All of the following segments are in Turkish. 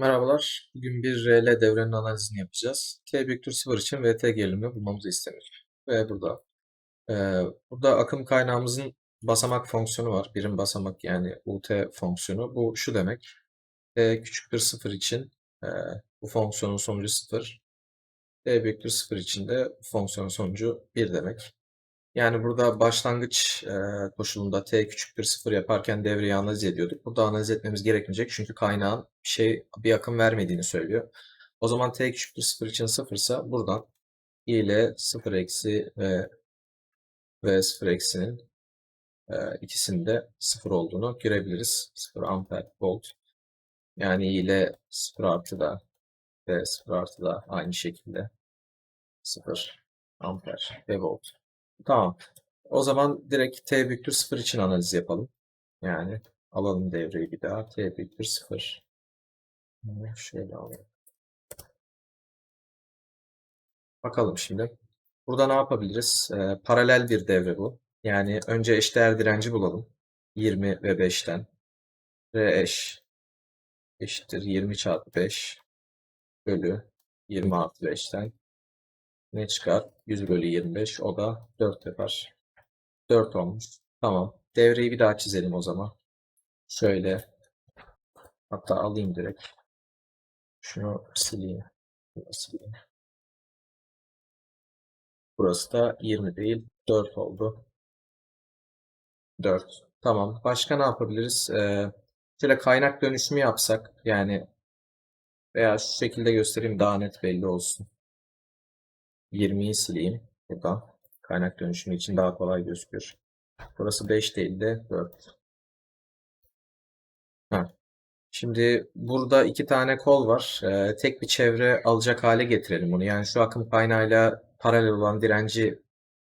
Merhabalar. Bugün bir RL devrenin analizini yapacağız. T büyüktür 0 için VT gerilimini bulmamızı istenir. Ve burada e, burada akım kaynağımızın basamak fonksiyonu var. Birim basamak yani UT fonksiyonu. Bu şu demek. T küçüktür 0 için e, bu fonksiyonun sonucu 0. T büyüktür 0 için de fonksiyonun sonucu 1 demek. Yani burada başlangıç e, koşulunda t küçüktür 0 yaparken devreyi analiz ediyorduk. Burada analiz etmemiz gerekmeyecek çünkü kaynağın bir şey bir akım vermediğini söylüyor. O zaman t küçüktür 0 için 0 ise buradan i ile 0 eksi ve ve 0 eksinin e, ikisinde 0 olduğunu görebiliriz. 0 amper volt. Yani i ile 0 artı da ve 0 artı da aynı şekilde 0 amper ve volt. Tamam. O zaman direkt t büyüktür 0 için analiz yapalım. Yani alalım devreyi bir daha. t büyüktür 0. Şöyle alalım. Bakalım şimdi. Burada ne yapabiliriz? Ee, paralel bir devre bu. Yani önce eşdeğer direnci bulalım. 20 ve 5'ten. R eş eşittir 20 çarpı 5 bölü 20 artı 5'ten. Ne çıkar? 100 bölü 25. O da 4 yapar. 4 olmuş. Tamam. Devreyi bir daha çizelim o zaman. Şöyle. Hatta alayım direkt. Şunu sileyim. Sileyim. Burası da 20 değil. 4 oldu. 4. Tamam. Başka ne yapabiliriz? Ee, şöyle kaynak dönüşümü yapsak. Yani veya şu şekilde göstereyim daha net belli olsun. 20'yi sileyim buradan. Kaynak dönüşümü için daha kolay gözüküyor. Burası 5 değil de 4. Ha. Şimdi burada iki tane kol var. Ee, tek bir çevre alacak hale getirelim bunu. Yani şu akım kaynağıyla paralel olan direnci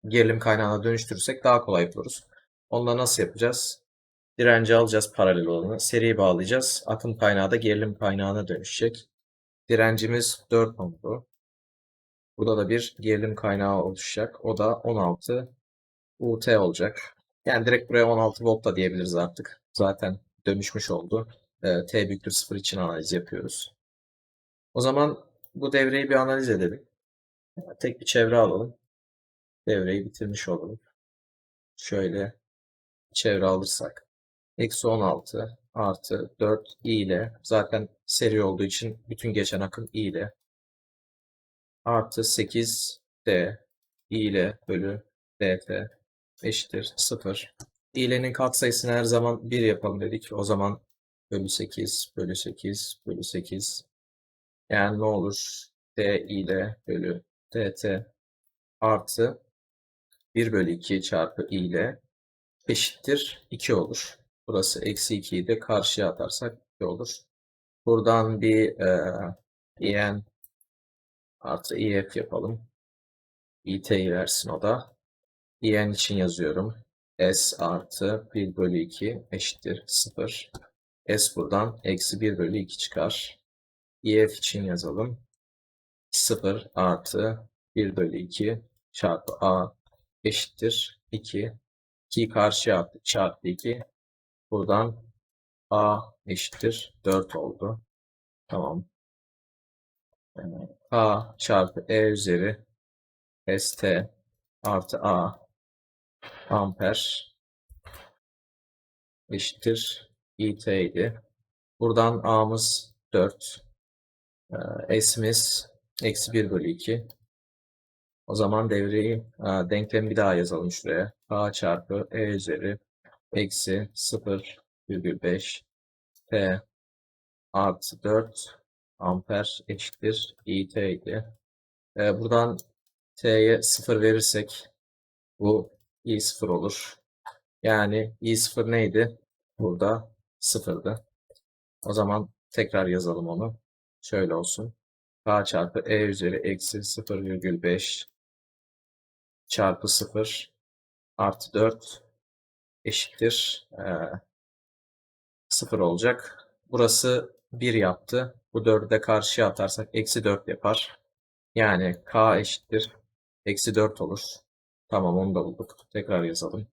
gerilim kaynağına dönüştürürsek daha kolay buluruz. Onunla nasıl yapacağız? Direnci alacağız paralel olanı. Seri bağlayacağız. Akım kaynağı da gerilim kaynağına dönüşecek. Direncimiz 4 ohm'du. Burada da bir gerilim kaynağı oluşacak. O da 16 UT olacak. Yani direkt buraya 16 volt da diyebiliriz artık. Zaten dönüşmüş oldu. Ee, T büyüktür 0 için analiz yapıyoruz. O zaman bu devreyi bir analiz edelim. Tek bir çevre alalım. Devreyi bitirmiş olalım. Şöyle çevre alırsak. Eksi 16 artı 4 i ile zaten seri olduğu için bütün geçen akım i ile artı 8 d i ile bölü dt eşittir 0. İ'lerin katsayısını her zaman 1 yapalım dedik. O zaman bölü 8 bölü 8 bölü 8 yani ne olur? d ile bölü dt artı 1 bölü 2 çarpı i ile eşittir 2 olur. Burası eksi 2'yi de karşıya atarsak 2 olur. Buradan bir e, en artı ef yapalım. it'yi versin o da. en için yazıyorum. s artı 1 bölü 2 eşittir 0. s buradan eksi 1 bölü 2 çıkar. ef için yazalım. 0 artı 1 bölü 2 çarpı a eşittir 2. 2'yi karşıya attık çarpı 2. Buradan a eşittir 4 oldu. Tamam. A çarpı e üzeri st artı a amper eşittir it idi. Buradan a'mız 4. Ee, s'imiz eksi 1 bölü 2. O zaman devreyi a, denklemi bir daha yazalım şuraya. a çarpı e üzeri eksi 0,5 t artı 4 amper eşittir it idi. Ee, buradan t'ye 0 verirsek bu i0 olur. Yani i0 neydi? Burada 0'dı. O zaman tekrar yazalım onu. Şöyle olsun. k çarpı e üzeri eksi 0,5 çarpı 0 artı 4 eşittir e, 0 olacak. Burası 1 yaptı. Bu 4'ü de karşıya atarsak eksi 4 yapar. Yani k eşittir. Eksi 4 olur. Tamam onu da bulduk. Tekrar yazalım.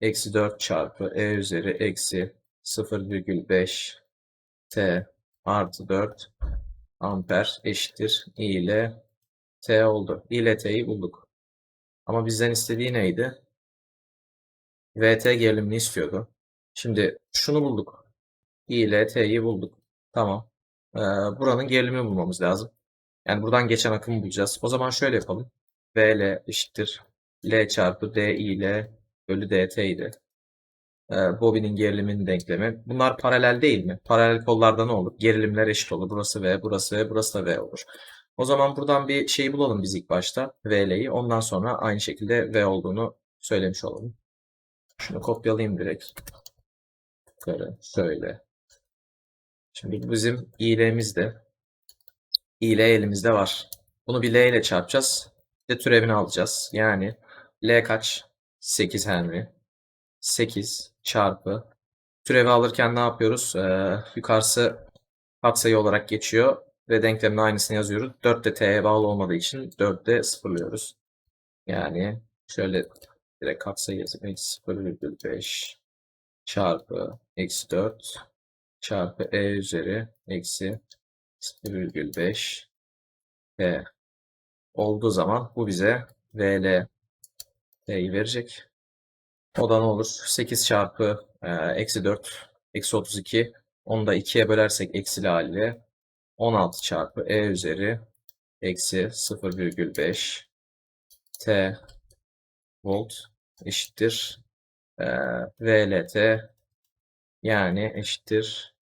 Eksi 4 çarpı e üzeri eksi 0,5 t artı 4 amper eşittir I ile T oldu. I ile T'yi bulduk. Ama bizden istediği neydi? VT gerilimini istiyordu. Şimdi şunu bulduk. I ile T'yi bulduk. Tamam. Ee, buranın gerilimini bulmamız lazım. Yani buradan geçen akımı bulacağız. O zaman şöyle yapalım. VL eşittir. L çarpı DI ile bölü DT idi. Ee, bobinin geriliminin denklemi. Bunlar paralel değil mi? Paralel kollarda ne olur? Gerilimler eşit olur. Burası V, burası V, burası da V olur. O zaman buradan bir şey bulalım biz ilk başta. VL'yi. Ondan sonra aynı şekilde V olduğunu söylemiş olalım. Şunu kopyalayayım direkt. Şöyle. Şimdi bizim İ'lemiz de. İ'le elimizde var. Bunu bir L ile çarpacağız. Bir de türevini alacağız. Yani L kaç? 8 Henry. 8 çarpı. Türevi alırken ne yapıyoruz? Ee, yukarısı katsayı olarak geçiyor. Ve denklemin aynısını yazıyoruz. 4 de t'ye bağlı olmadığı için 4 de sıfırlıyoruz. Yani şöyle direkt katsayı yazayım. Eksi 0,5 çarpı eksi 4 çarpı e üzeri eksi 0,5 e olduğu zaman bu bize VL T'yi verecek. O da ne olur? 8 çarpı e, eksi 4 eksi 32 onu da 2'ye bölersek eksili haliyle 16 çarpı e üzeri eksi 0,5 t volt eşittir e, VLT yani eşittir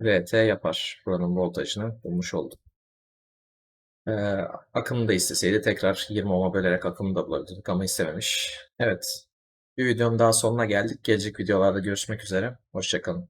VT yapar. Buranın voltajını bulmuş olduk. Ee, akımı da isteseydi tekrar 20 ohm'a bölerek akımı da bulabilirdik ama istememiş. Evet. Bir videonun daha sonuna geldik. Gelecek videolarda görüşmek üzere. Hoşçakalın.